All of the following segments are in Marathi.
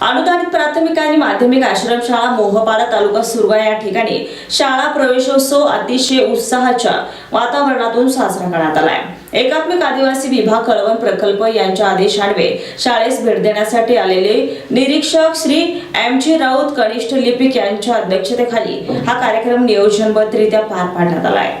अनुदानित प्राथमिक आणि माध्यमिक आश्रमशाळा मोहपाडा तालुका सुरगा या ठिकाणी शाळा प्रवेशोत्सव अतिशय उत्साहाच्या वातावरणातून साजरा करण्यात आलाय. एकात्मिक आदिवासी विभाग कळवण प्रकल्प यांच्या आदेशान्वये शाळेस भेट देण्यासाठी आलेले निरीक्षक श्री एम जी राऊत कनिष्ठ लिपिक यांच्या अध्यक्षतेखाली हा कार्यक्रम नियोजनबद्धरित्या पार पाडण्यात आलाय.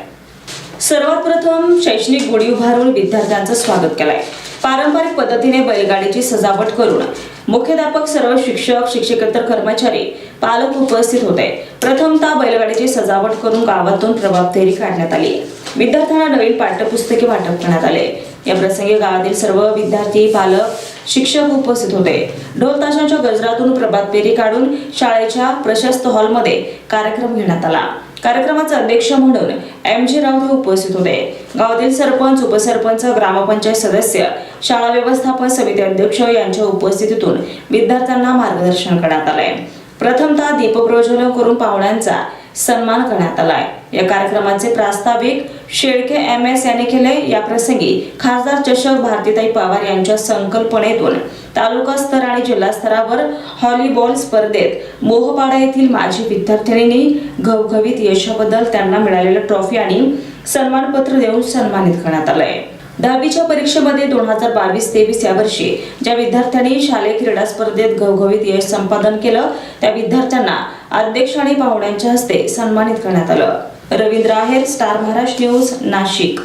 सर्वात प्रथम शैक्षणिक गुढी उभारून विद्यार्थ्यांचं स्वागत केलंय. पारंपरिक पद्धतीने बैलगाडीची सजावट करून मुख्याध्यापक सर्व शिक्षक शिक्षकेतर कर्मचारी पालक उपस्थित होते. प्रथमतः बैलगाडीची सजावट करून गावातून प्रभाव फेरी काढण्यात आली. विद्यार्थ्यांना नवीन पाठ्यपुस्तके वाटप करण्यात आले. या प्रसंगी गावातील सर्व विद्यार्थी पालक शिक्षक उपस्थित होते. ढोल ताशांच्या गजरातून प्रभात फेरी काढून शाळेच्या प्रशस्त हॉलमध्ये कार्यक्रम घेण्यात आला. कार्यक्रमाचे अध्यक्ष म्हणून एम जी राऊत हे उपस्थित होते. गावातील सरपंच उपसरपंच ग्रामपंचायत सदस्य शाळा व्यवस्थापन समिती अध्यक्ष यांच्या उपस्थितीतून विद्यार्थ्यांना मार्गदर्शन करण्यात आलंय. प्रथमतः दीपप्रज्वलन करून पाहुण्यांचा सन्मान करण्यात आलाय. या कार्यक्रमाचे प्रास्ताविक शेळके एम एस यांनी केले. या प्रसंगी खासदार चषक भारतीताई पवार यांच्या संकल्पनेतून तालुका स्तर आणि जिल्हा स्तरावर हॉलीबॉल स्पर्धेत मोहपाडा येथील माजी विद्यार्थिनींनी घवघवीत यशाबद्दल त्यांना मिळालेल्या ट्रॉफी आणि सन्मानपत्र देऊन सन्मानित करण्यात आलंय. दहावीच्या परीक्षेमध्ये दोन हजार बावीस तेवीस या वर्षी ज्या विद्यार्थ्यांनी शालेय क्रीडा स्पर्धेत घवघवीत यश संपादन केलं त्या विद्यार्थ्यांना अध्यक्ष आणि पाहुण्यांच्या हस्ते सन्मानित करण्यात आलं. Ravindra Aher star Maharashtra news Nashik.